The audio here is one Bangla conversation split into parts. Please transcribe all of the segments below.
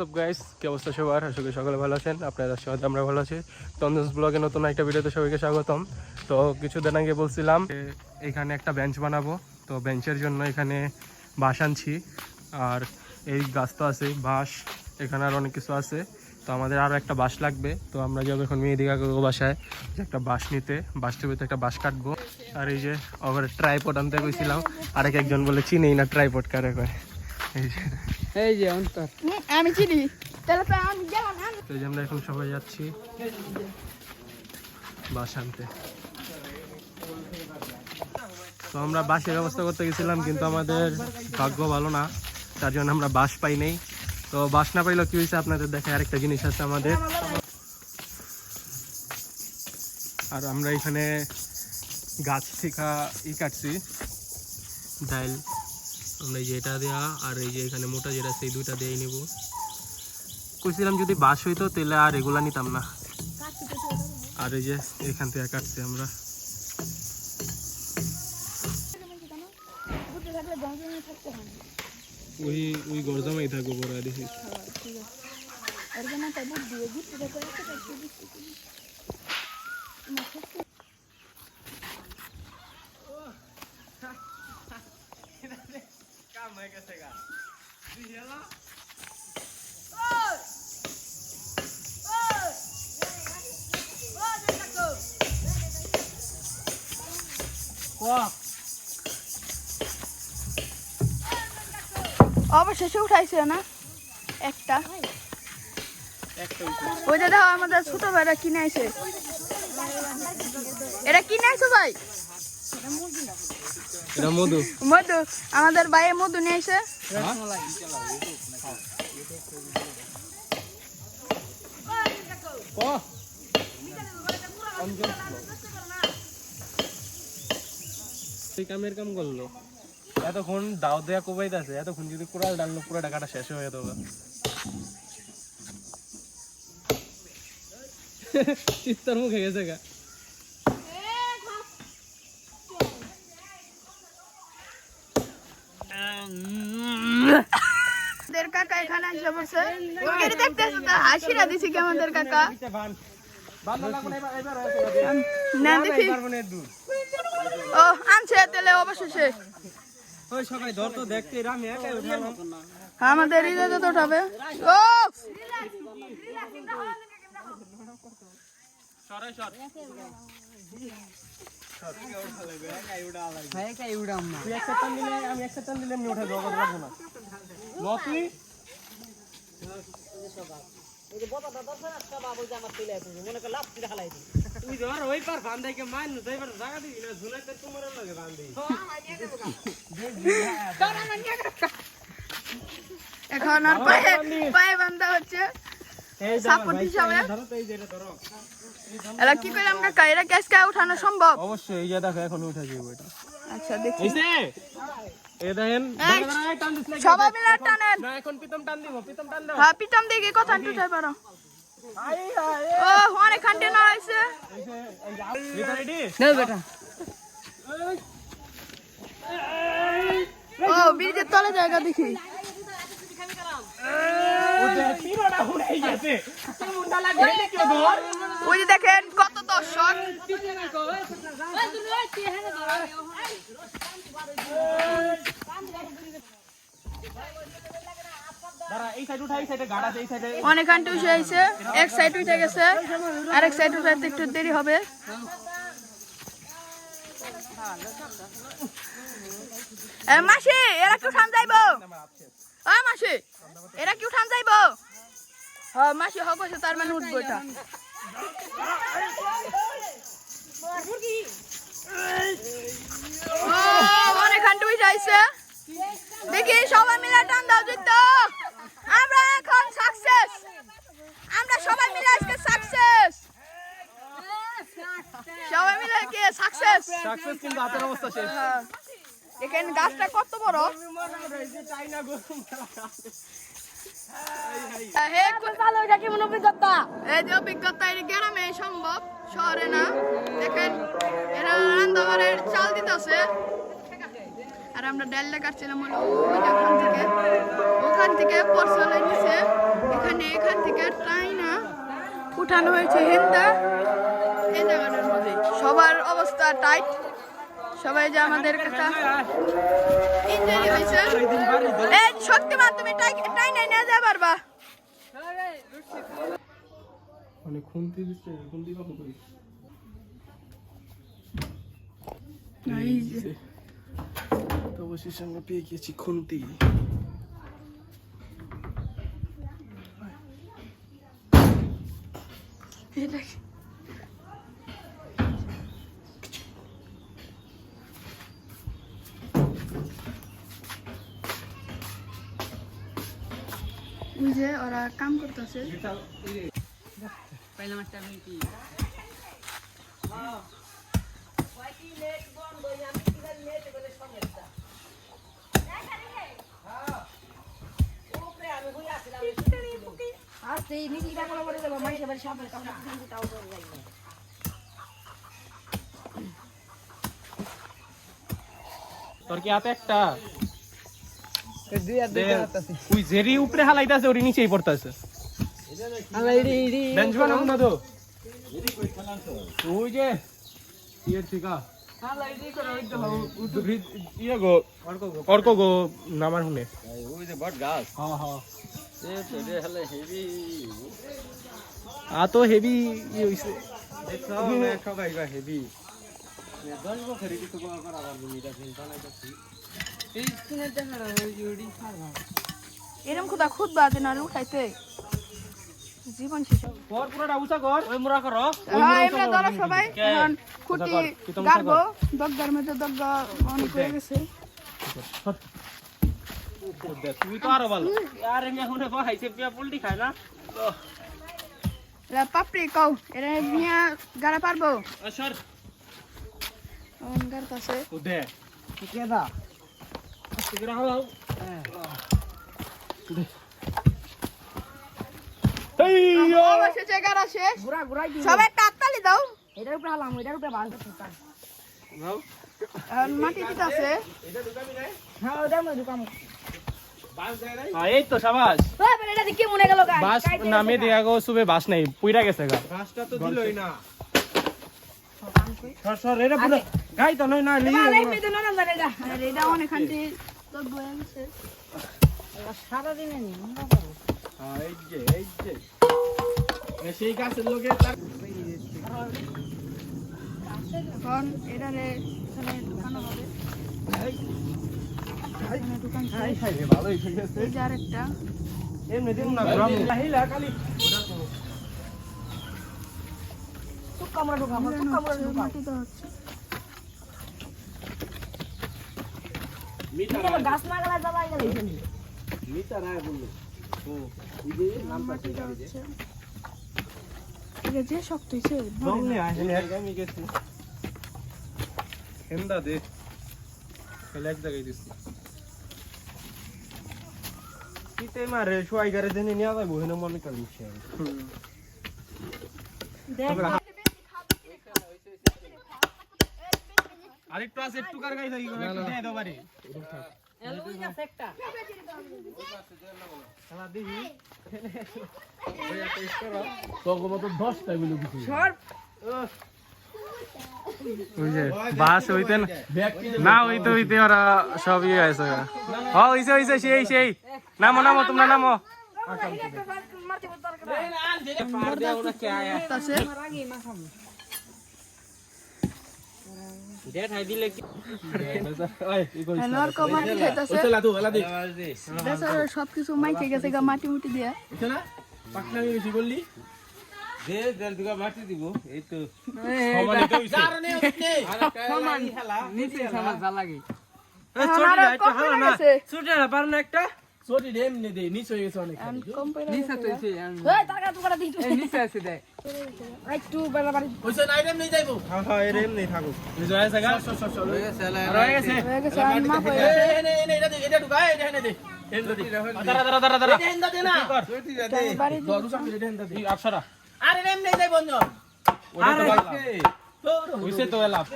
সব গাইস কি অবস্থা সবার? আশা করি ভালো আছেন। আপনাদের সবাই আমরা ভালো আছি। তন্দুস ব্লগে নতুন একটা ভিডিওতে সবাইকে স্বাগতম। তো কিছুদিন আগে বলছিলাম এখানে একটা বেঞ্চ বানাবো। তো বেঞ্চের জন্য এখানে বাঁশ আনছি। আর এই গাছ তো আছে, বাঁশ। এখানে আর অনেক কিছু আছে। তো আমাদের আরও একটা বাঁশ লাগবে। তো আমরা যাব এখন মেয়েদিকে বাসায় যে একটা বাঁশ নিতে। বাঁশটির ভিতরে একটা বাঁশ কাটবো। আর এই যে আবার ট্রাইপড আনতে গেছিলাম। আরেক একজন বলে চিনেই না ট্রাইপড কারে কয় এই যে। অন্তর। আমি চিনি। তাহলে তো আমি গেলাম এই যে আমরা এখন সবাই যাচ্ছি বাস আনতে। তো আমরা বাসের ব্যবস্থা করতে গেছিলাম কিন্তু আমাদের ভাগ্য ভালো না। তার জন্য আমরা বাস পাই নাই। তো বাস না পাইলেও কি হয়েছে আপনাদের দেখে আরেকটা জিনিস আছে আমাদের। আর আমরা এখানে গাছ থেকে ই কাটছি। ডাইল। আমরা এই যে এটা দেওয়া আর এই যে এখানে মোটা যেটা সেই দুইটা দিয়েই নিব। কইছিলাম যদি বাস হইতো, তাহলে আর এগুলা নিতাম না। আর এই যে এখান থেকে কাটছি আমরা। ওই ওই গরজামাই থাকব বড় দেখি। ওর জন্য তাই বুদ্ধি দিয়ে একটা না, অবশেষে উঠাইছে না? একটা। ওই দেখো আমাদের ছোট ভাইরা কিনে আইছে। এটা কিনে আইছো ভাই? এটা মধু। মধু। আমাদের ভাইয়ে মধু নিয়ে এই কামের কাম করল? এতক্ষণ দাও দেয়া কোবাইতেছে এতক্ষণ যদি কোরাল ডাললো পুরো টাকাটা শেষ হয়ে যেত চিত্তর মুখে গেছে গা আমাদের দেখতেছো তো হাসিরা দিছি কি আমাদের কাকা? না দেখি। ও আনছে তাহলে অবশেষে। ওই সবাই তো দেখতে আমি উঠাবো আমাদের ও ভাই উড়াম টান দিলে আমি একটা টান দিলে আমি উঠে যাব লাগবো না। তুই এখন আর পায়ে পায়ে বান্ধা হচ্ছে। কি করলাম কাকা উঠানো সম্ভব? অবশ্যই এই দেখো এখন উঠে যাব এটা। আচ্ছা দেখি। এ দেখেন এই, দাঁড়া, দাঁড়া, এই টান দিস না, সবাই মিলে টানেন। না এখন পিতম টান দিব পিতম টান দাও। হ্যাঁ পিতম দেখি কথা টুটাই পারো। ও অনেক খান্ডে না হয়েছে। না বেটা। ও ব্রিজের তলে জায়গা দেখি। ওই যে দেখেন কত দর্শক দাঁড়া এই সাইড উঠা এই সাইডে গাড়া আছে এই সাইডে অনেক খান্ডে উঠে আইছে, এক সাইড উঠে গেছে, আরেক সাইড উঠাতে একটু দেরি হবে। মাসি, এরা যাইব? মাসি, এরা যাইব? মাসি হইছে তার মানে উঠবো এটা। অনেক খান্ডে উঠে দেখি, সবাই মিলে টান দাও জিত আমরা সবাই মিলে আজকে সাকসেস সবাই মিলে কি সাকসেস সাকসেস কিন্তু হাতের অবস্থা শেষ। এখানে গাছটা কত বড়? চাইনা গরম হে ভালো এটা কেমন অভিজ্ঞতা এই যে অভিজ্ঞতা গ্রামে সম্ভব শহরে না। দেখেন এরা রান্দাবারের চাল দিতেছে। আর আমরা ডালটা কাটছিলাম হলো ওই ওখান থেকে। ওখান থেকে পরশালে নিচে এখানে এখান থেকে উঠানো হয়েছে হেন্দা। মধ্যে সবার অবস্থা টাইট সবাই যে আমাদের কথা হয়েছে এই শক্তিমান তুমি টাই টাই নাই না যা পারবা। মানে খুন্তি দিচ্ছে খুন্তি কত করি? তো অবশ্যই সঙ্গে পেয়ে খুন্তি। এটা কি? ওই যে ওরা কাম করতেছে পাইলাম একটা মিটি তোর কি হাতে একটা? দুই আর দুই করতেছি ওই জেরি উপরে হালাইতাছে ওরি নিচেই পড়তাছে। বেঞ্চ বানাবো না তো। ওই যে ইয়ে ঠিকা করে ওই তো ইয়ে গো অর্ক গো। নামার হুনে ওই যে বট গাছ। হ্যাঁ হ্যাঁ। দেখা ওই ইডি খারাপ এরম খুদা খুদ বাদে না উঠাইতে জীবন শেষ। কর পুরোটা উঁচা কর। ওই মুরা কর। হ্যাঁ এমনি ধরো সবাই খুঁটি গাড়বো দগ্গার মধ্যে দগ্গা অনেক হয়ে গেছে। তুই তো আরও ভালো আর এমনি এখন খাইছে পিয়া পোল্ট্রি খায় না পাপড়ি কও এরা নিয়ে গাড়া পারব আসর গাড়তাছে ও দে কেদা তুই হালাও এই অবশেষে গাড়া শেষ গুড়া গুড়াই দি সবাই একটা হাততালি দাও এটার উপরে হালাম এটার উপরে ভালো করতাম এখন মাটি হ্যাঁ ঢুকাম হ্যাঁ, এই তো সাবাস। এটা বাস নামে দিয়া গো। সুবে বাস নাই পুইরা গেছে গা। গাছটা তো দিলই না। সর সর এটা পুরো গাই তো নয় না লিয়ে আরে এমনি তো নরম জানে এটা আর এটা অনেকখানটি দগ্গ সারা দিনে নি হ্যাঁ, এই যে এই যে। সেই গাছের লোকে তার এখন ঢুকানো হবে। গাছ না গেলে জ্বালাই গেলে মিটার আয় বলল দেওয়া যে শক্ত হয়েছে এক জায়গায় দিছি কিতে মারে শুয়াই গারে দেনে নিয়ে যাব হেনে মনে করি আরেকটু আছে একটু কার গাই থাকি একটু দিয়ে দাও বাড়ি। এলুই গাছ একটা। তোকে মতো দশটা মিলে দিছি। সর। বুঝে বাস হইতে না হইতে হইতে ওরা সব ইয়ে আছে হ হইছে হইছে সেই সেই। নামো নামো তোমরা নামো। সবকিছু মাইকে গেছে গা মাটি মুটি দিয়ে। পাকনামি বেশি করলি? দে দেড় দুগা মাটি দিব এই তো। নিচে সমাজ যা লাগে। এখন আরও কম পড়ে গেছে ছুটে পার না একটা? ছুটি দে এমনি দে নিচ হয়ে গেছে অনেক নিচে তো এসে ওই টাকা টুকাটা দিই এই নিচে আছে দে একটু বেলা বাড়ি হ্যাঁ হ্যাঁ এর এমনি থাকুক। নিচ হয়ে গেছে গা? আর হয়ে গেছে হয়ে গেছে। এখন মাপ হয়ে গেছে। দাঁড়া দাঁড়া দাঁড়া দাঁড়া। আমি বাড়ি দিই। এই আকশরা আরে হইছে তো এলাপ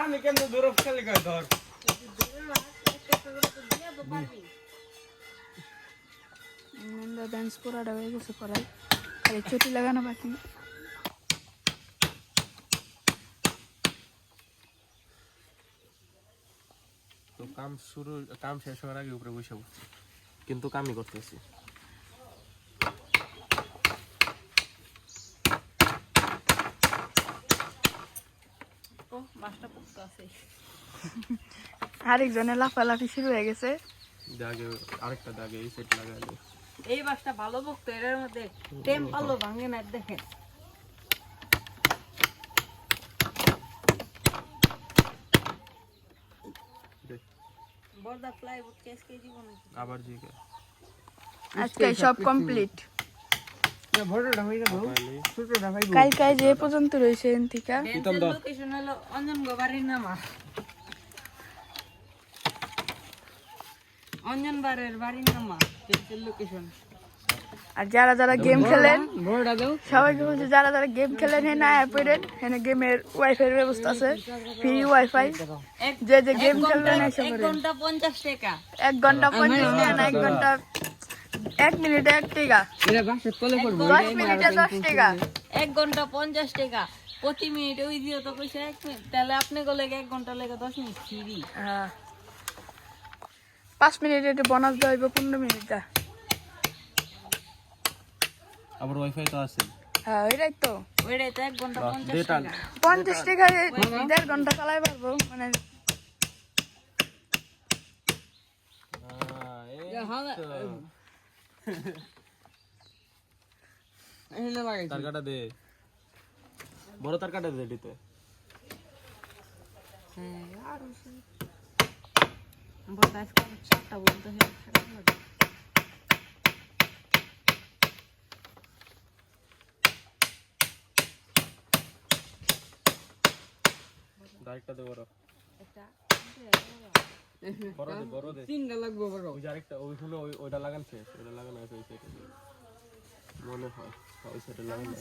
আমি কেন দূর খেলে কয় ধর? বেঞ্চ পুরাটা হয়ে গেছে করাই খালি চটি লাগানো বাকি। তো কাম শুরু কাম শেষ হওয়ার আগে উপরে বসে কিন্তু কামই করতেছি। মাছটা পোক্ত আছে। আরেকজনের লাফালাফি শুরু হয়ে গেছে। দাগে আরেকটা দাগে এই সেট লাগালে এই মাছটা ভালো পোক্ত এটার মধ্যে টেম ভাঙে না দেখেন। দেখ, বর্দা কেস কেজি আবার জিকে আজকে সব কমপ্লিট কালকায় যে পর্যন্ত রয়েছে এনথিকা লোকেশন হলো অঞ্জন গোবারির নামা। অঞ্জন বারের বাড়ির নামা লোকেশন আর যারা যারা গেম খেলেন সবাইকে বলছি যারা যারা গেম খেলেন হ্যাঁ না অ্যাপের এখানে গেমের ওয়াইফাই ব্যবস্থা আছে ফ্রি ওয়াইফাই যে যে গেম খেলবেন এক ঘণ্টা পঞ্চাশ টাকা। এক ঘণ্টা পঞ্চাশ টাকা না এক ঘণ্টা এক মিনিটে এক টাকা। দশ মিনিটে দশ টাকা। এক ঘণ্টা পঞ্চাশ টাকা। প্রতি মিনিট ওই দিয়ে তো কইছে এক মিনিট। তাহলে আপনি গেলে এক ঘণ্টা লেগে দশ মিনিট ফ্রি। হ্যাঁ। পাঁচ মিনিট একটু বোনাস দেওয়া হইব পনেরো মিনিটটা আবার ওয়াইফাই তো আছে। হ্যাঁ ওইটাই তো। ওইটাই তো এক ঘণ্টা পঞ্চাশ টাকা। পঞ্চাশ টাকায় দেড় ঘণ্টা চালাই পারব মানে লাগাইছি তার কাটা দে। বড় তার কাটা দে এটিতে। হ্যাঁ আর বর্দা বড় দে বড় দে তিনটা লাগবে বড় ওই আরেকটা ওইগুলো ওই- ওইটা লাগান শেষ ওইটা লাগানো আছে ওই সাইডে মনে হয় ওই সাইডে লাগানো।